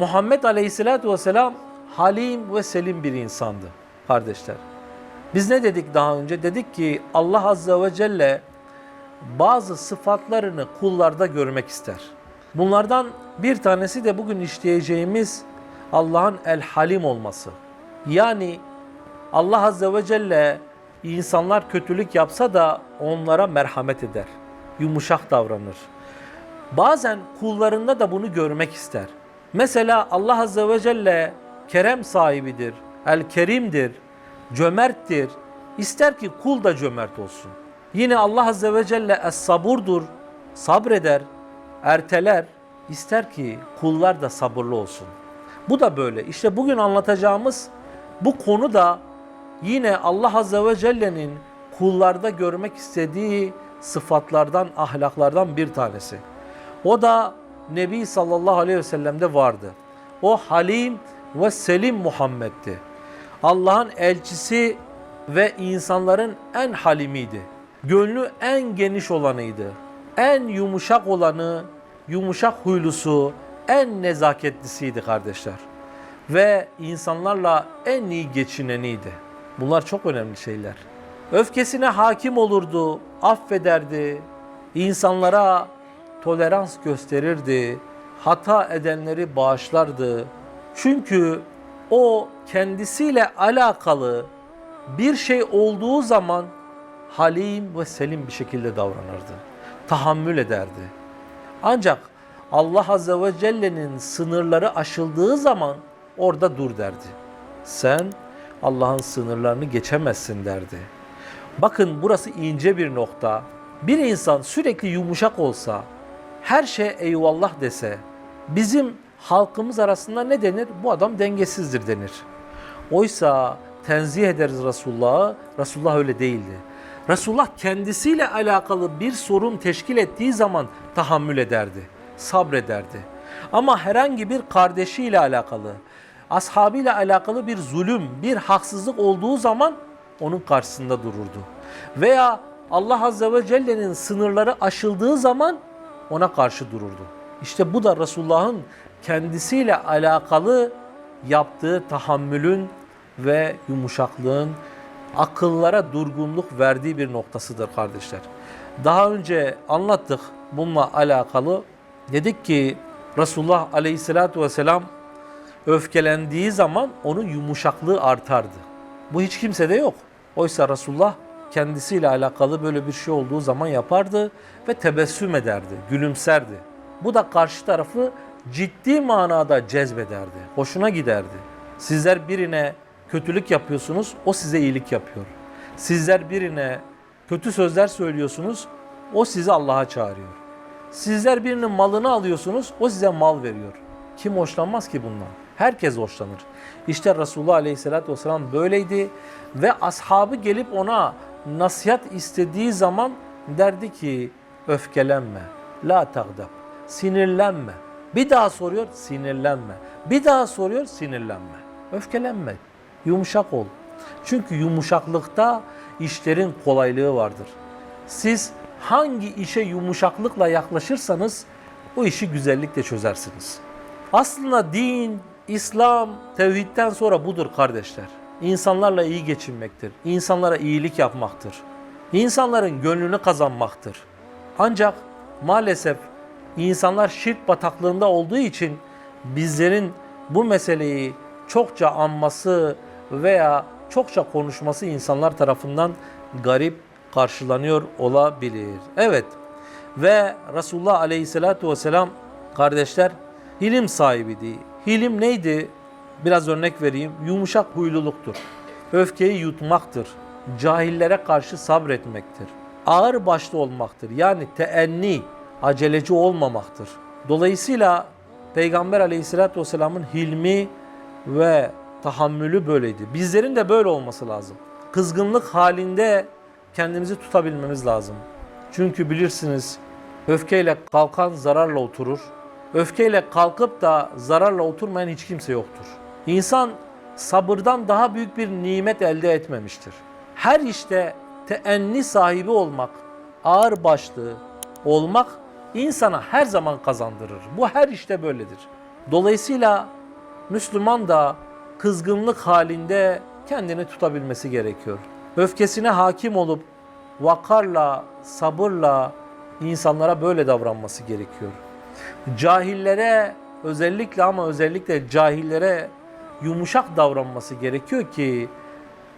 Muhammed Aleyhisselatü Vesselam halim ve selim bir insandı kardeşler. Biz ne dedik daha önce? Dedik ki Allah Azze ve Celle bazı sıfatlarını kullarda görmek ister. Bunlardan bir tanesi de bugün işleyeceğimiz Allah'ın El Halim olması. Yani Allah Azze ve Celle insanlar kötülük yapsa da onlara merhamet eder. Yumuşak davranır. Bazen kullarında da bunu görmek ister. Mesela Allah Azze ve Celle kerem sahibidir, el kerimdir, cömerttir. İster ki kul da cömert olsun. Yine Allah Azze ve Celle es saburdur, sabreder, erteler. İster ki kullar da sabırlı olsun. Bu da böyle. İşte bugün anlatacağımız bu konu da yine Allah Azze ve Celle'nin kullarda görmek istediği sıfatlardan, ahlaklardan bir tanesi. O da Nebi sallallahu aleyhi ve sellem'de vardı. O Halim ve Selim Muhammed'di. Allah'ın elçisi ve insanların en halimiydi. Gönlü en geniş olanıydı. En yumuşak olanı, yumuşak huylusu, en nezaketlisiydi kardeşler. Ve insanlarla en iyi geçineniydi. Bunlar çok önemli şeyler. Öfkesine hakim olurdu, affederdi, insanlara tolerans gösterirdi, hata edenleri bağışlardı. Çünkü o kendisiyle alakalı bir şey olduğu zaman halim ve selim bir şekilde davranırdı. Tahammül ederdi. Ancak Allah Azze ve Celle'nin sınırları aşıldığı zaman orada dur derdi. Sen Allah'ın sınırlarını geçemezsin derdi. Bakın burası ince bir nokta. Bir insan sürekli yumuşak olsa, her şeye eyvallah dese, bizim halkımız arasında ne denir? Bu adam dengesizdir denir. Oysa tenzih ederiz Resulullah'ı, Resulullah öyle değildi. Resulullah kendisiyle alakalı bir sorun teşkil ettiği zaman tahammül ederdi, sabrederdi. Ama herhangi bir kardeşiyle alakalı, ashabıyla alakalı bir zulüm, bir haksızlık olduğu zaman onun karşısında dururdu. Veya Allah Azze ve Celle'nin sınırları aşıldığı zaman ona karşı dururdu. İşte bu da Resulullah'ın kendisiyle alakalı yaptığı tahammülün ve yumuşaklığın akıllara durgunluk verdiği bir noktasıdır kardeşler. Daha önce anlattık bununla alakalı. Dedik ki Resulullah Aleyhisselatü Vesselam öfkelendiği zaman onun yumuşaklığı artardı. Bu hiç kimsede yok. Oysa Resulullah kendisiyle alakalı böyle bir şey olduğu zaman yapardı ve tebessüm ederdi, gülümserdi. Bu da karşı tarafı ciddi manada cezbederdi, hoşuna giderdi. Sizler birine kötülük yapıyorsunuz, o size iyilik yapıyor. Sizler birine kötü sözler söylüyorsunuz, o sizi Allah'a çağırıyor. Sizler birinin malını alıyorsunuz, o size mal veriyor. Kim hoşlanmaz ki bundan? Herkes hoşlanır. İşte Resulullah Aleyhisselatü Vesselam böyleydi ve ashabı gelip ona nasihat istediği zaman derdi ki öfkelenme, la tagdab, sinirlenme. Bir daha soruyor, sinirlenme. Bir daha soruyor, sinirlenme. Öfkelenme, yumuşak ol. Çünkü yumuşaklıkta işlerin kolaylığı vardır. Siz hangi işe yumuşaklıkla yaklaşırsanız o işi güzellikle çözersiniz. Aslında din, İslam, tevhidden sonra budur kardeşler. İnsanlarla iyi geçinmektir. İnsanlara iyilik yapmaktır. İnsanların gönlünü kazanmaktır. Ancak maalesef insanlar şirk bataklığında olduğu için bizlerin bu meseleyi çokça anması veya çokça konuşması insanlar tarafından garip karşılanıyor olabilir. Evet ve Resulullah Aleyhisselatü Vesselam kardeşler hilim sahibiydi. Hilim neydi? Biraz örnek vereyim. Yumuşak huyluluktur. Öfkeyi yutmaktır. Cahillere karşı sabretmektir. Ağır başlı olmaktır. Yani teenni, aceleci olmamaktır. Dolayısıyla Peygamber aleyhissalatü vesselamın hilmi ve tahammülü böyleydi. Bizlerin de böyle olması lazım. Kızgınlık halinde kendimizi tutabilmemiz lazım. Çünkü bilirsiniz öfkeyle kalkan zararla oturur. Öfkeyle kalkıp da zararla oturmayan hiç kimse yoktur. İnsan sabırdan daha büyük bir nimet elde etmemiştir. Her işte teenni sahibi olmak, ağır başlı olmak insana her zaman kazandırır. Bu her işte böyledir. Dolayısıyla Müslüman da kızgınlık halinde kendini tutabilmesi gerekiyor. Öfkesine hakim olup vakarla, sabırla insanlara böyle davranması gerekiyor. Cahillere özellikle ama özellikle cahillere yumuşak davranması gerekiyor ki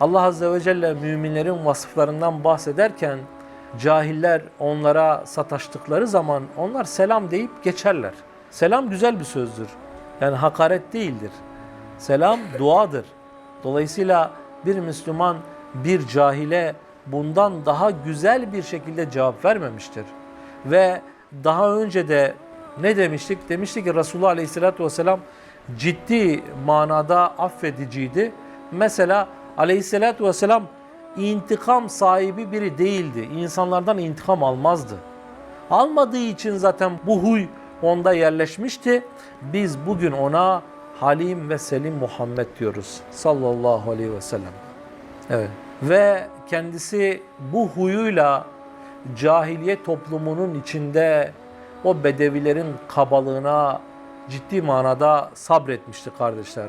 Allah Azze ve Celle müminlerin vasıflarından bahsederken cahiller onlara sataştıkları zaman onlar selam deyip geçerler. Selam güzel bir sözdür. Yani hakaret değildir. Selam duadır. Dolayısıyla bir Müslüman bir cahile bundan daha güzel bir şekilde cevap vermemiştir. Ve daha önce de ne demiştik? Demiştik ki Resulullah Aleyhisselatü Vesselam ciddi manada affediciydi. Mesela Aleyhisselatü Vesselam intikam sahibi biri değildi. İnsanlardan intikam almazdı. Almadığı için zaten bu huy onda yerleşmişti. Biz bugün ona Halim ve Selim Muhammed diyoruz. Sallallahu aleyhi ve sellem. Evet. Ve kendisi bu huyuyla cahiliye toplumunun içinde o bedevilerin kabalığına ciddi manada sabretmişti kardeşler.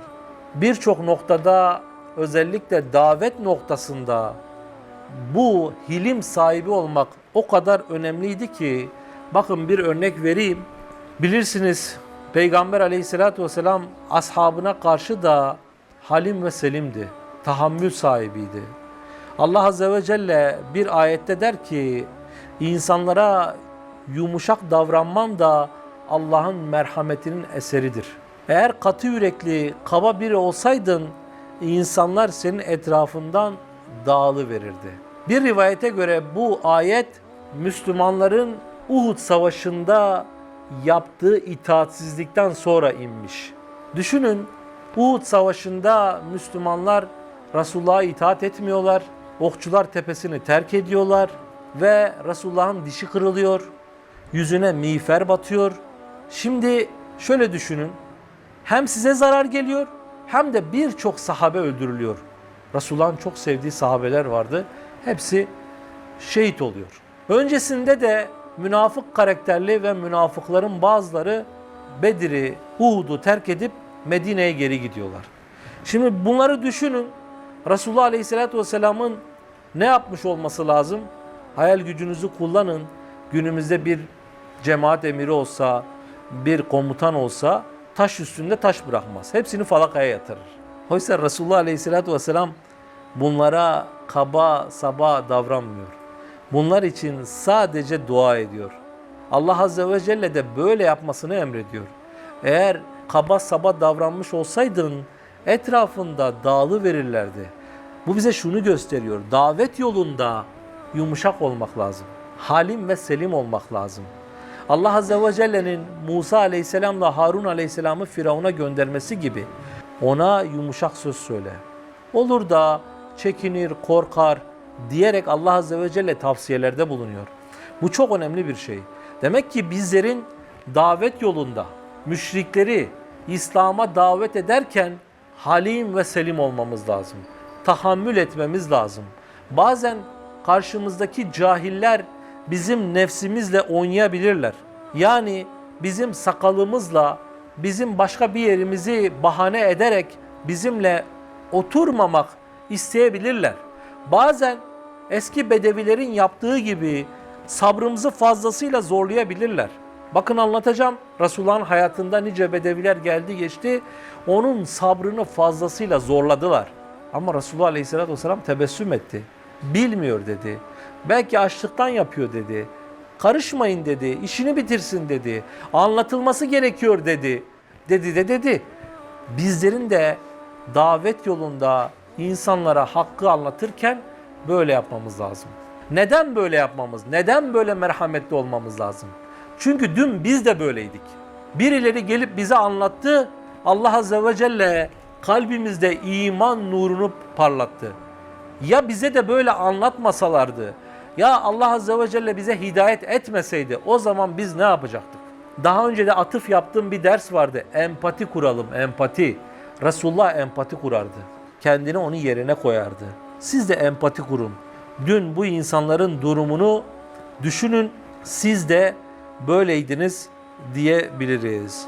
Birçok noktada özellikle davet noktasında bu hilim sahibi olmak o kadar önemliydi ki bakın bir örnek vereyim. Bilirsiniz Peygamber aleyhissalatü vesselam ashabına karşı da halim ve selimdi. Tahammül sahibiydi. Allah azze ve celle bir ayette der ki insanlara yumuşak davranman da Allah'ın merhametinin eseridir. Eğer katı yürekli, kaba biri olsaydın insanlar senin etrafından dağılı verirdi. Bir rivayete göre bu ayet Müslümanların Uhud Savaşı'nda yaptığı itaatsizlikten sonra inmiş. Düşünün Uhud Savaşı'nda Müslümanlar Resulullah'a itaat etmiyorlar. Okçular tepesini terk ediyorlar ve Resulullah'ın dişi kırılıyor. Yüzüne miğfer batıyor. Şimdi şöyle düşünün. Hem size zarar geliyor hem de birçok sahabe öldürülüyor. Resulullah'ın çok sevdiği sahabeler vardı. Hepsi şehit oluyor. Öncesinde de münafık karakterli ve münafıkların bazıları Bedir'i, Uhud'u terk edip Medine'ye geri gidiyorlar. Şimdi bunları düşünün. Resulullah Aleyhisselatü Vesselam'ın ne yapmış olması lazım? Hayal gücünüzü kullanın. Günümüzde bir cemaat emiri olsa, bir komutan olsa taş üstünde taş bırakmaz. Hepsini falakaya yatırır. Oysa Resulullah Aleyhisselatü Vesselam bunlara kaba saba davranmıyor. Bunlar için sadece dua ediyor. Allah Azze ve Celle de böyle yapmasını emrediyor. Eğer kaba saba davranmış olsaydın etrafında dağılı verirlerdi. Bu bize şunu gösteriyor. Davet yolunda yumuşak olmak lazım. Halim ve selim olmak lazım. Allah Azze ve Celle'nin Musa Aleyhisselam'la Harun Aleyhisselam'ı Firavun'a göndermesi gibi ona yumuşak söz söyle. Olur da çekinir, korkar diyerek Allah Azze ve Celle tavsiyelerde bulunuyor. Bu çok önemli bir şey. Demek ki bizlerin davet yolunda müşrikleri İslam'a davet ederken halim ve selim olmamız lazım. Tahammül etmemiz lazım. Bazen karşımızdaki cahiller bizim nefsimizle oynayabilirler. Yani bizim sakalımızla bizim başka bir yerimizi bahane ederek bizimle oturmamak isteyebilirler. Bazen eski bedevilerin yaptığı gibi sabrımızı fazlasıyla zorlayabilirler. Bakın anlatacağım. Resulullah'ın hayatında nice bedeviler geldi geçti. Onun sabrını fazlasıyla zorladılar. Ama Resulullah Aleyhisselatü Vesselam tebessüm etti. Bilmiyor dedi. Belki açlıktan yapıyor dedi. Karışmayın dedi. işini bitirsin dedi. Anlatılması gerekiyor dedi. Dedi de dedi. Bizlerin de davet yolunda insanlara hakkı anlatırken böyle yapmamız lazım. Neden böyle yapmamız? Neden böyle merhametli olmamız lazım? Çünkü dün biz de böyleydik. Birileri gelip bize anlattı. Allah Azze ve Celle kalbimizde iman nurunu parlattı. Ya bize de böyle anlatmasalardı, ya Allah Azze ve Celle bize hidayet etmeseydi o zaman biz ne yapacaktık? Daha önce de atıf yaptığım bir ders vardı. Empati kuralım, empati. Resulullah empati kurardı. Kendini onun yerine koyardı. Siz de empati kurun. Dün bu insanların durumunu düşünün. Siz de böyleydiniz diyebiliriz.